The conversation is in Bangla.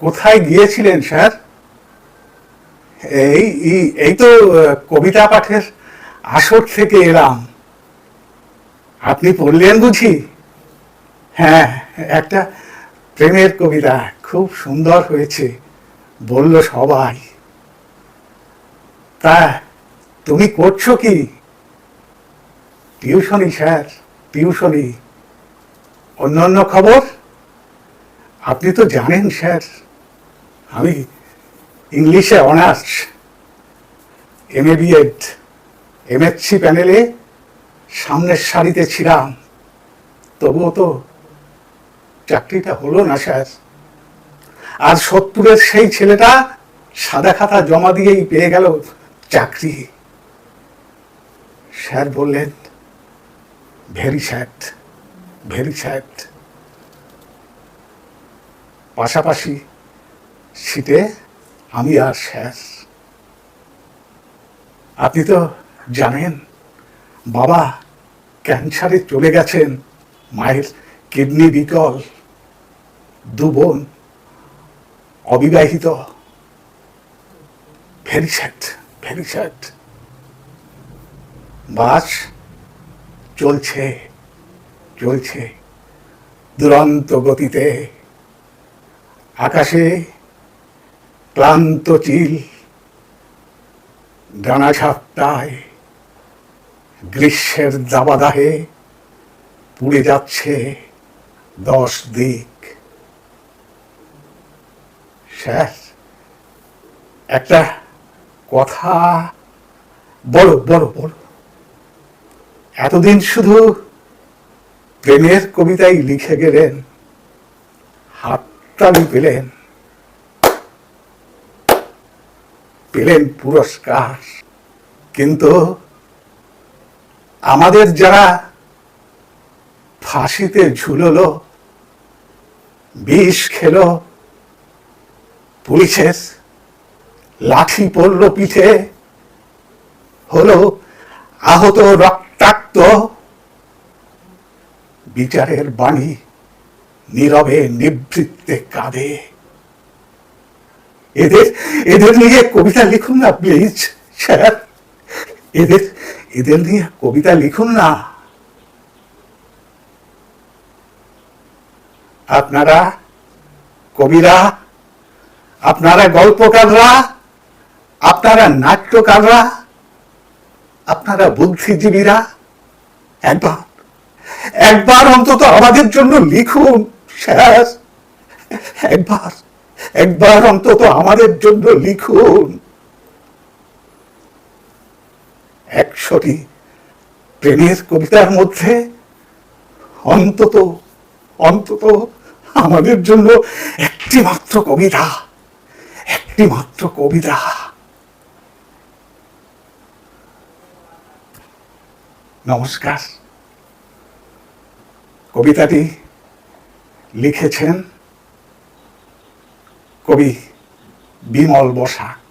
কোথায় গিয়েছিলেন, স্যার? এই, এই- তো কবিতা পাঠের আসর থেকে এলাম। আপনি পড়লেন বুঝি? হ্যাঁ একটা প্রেমের কবিতা, খুব সুন্দর হয়েছে, বলল সবাই। তা, তুমি করছ কি? টিউশনি, স্যার, টিউশনি। অন্যান্য খবর? আপনি তো জানেন, স্যার। আমি ইংলিশে honours M A BEd MSc প্যানেলে সামনের সারিতে ছিলাম। তবুও তো চাকরিটা হলো না, স্যার। আর সত্তরের সেই ছেলেটা সাদা খাতা জমা দিয়েই পেয়ে গেল চাকরি। স্যার বললেন, ভেরি স্যাড ভেরি স্যাড। পাশাপাশি সিটে আমি আর শেষ। আপনি তো জানেন, বাবা ক্যান্সারে চলে গেছেন, মায়ের কিডনি বিকল, দু বোন অবিবাহিত। Very sad very sad. Bus চলছে চলছে দুরন্ত গতিতে। আকাশে ক্লান্ত চিল, ডানা ঝাপটায় গ্রীষ্মের দাবাদাহে পুড়ে যাচ্ছে দশ দিক। স্যার, একটা কথা বলো বলো বলো। এতদিন শুধু প্রেমের কবিতাই লিখে গেলেন, হাততালি পেলেন পেলেন পুরস্কার। কিন্তু আমাদের যারা ফাঁসিতে ঝুললো, বিষ খেলো, পুলিশের লাঠি পড়ল পিঠে, হলো আহত রক্তাক্ত বিচারের বাণী নীরবে নিবৃত্তে কাঁদে। এদের এদের নিয়ে কবিতা লিখুন না প্লিজ স্যার এদের এদের নিয়ে কবিতা লিখুন না। আপনারা কবিরা, আপনারা গল্পকাররা, আপনারা নাট্যকাররা, আপনারা বুদ্ধিজীবীরা, একবার একবার অন্তত আমাদের জন্য লিখুন স্যার একবার। একবার অন্তত আমাদের জন্য লিখুন। একশোটি প্রেমের কবিতার মধ্যে অন্তত অন্তত আমাদের জন্য একটি মাত্র কবিতা, একটি মাত্র কবিতা। নমস্কার। কবিতাটি লিখেছেন কবি বিমল বসাক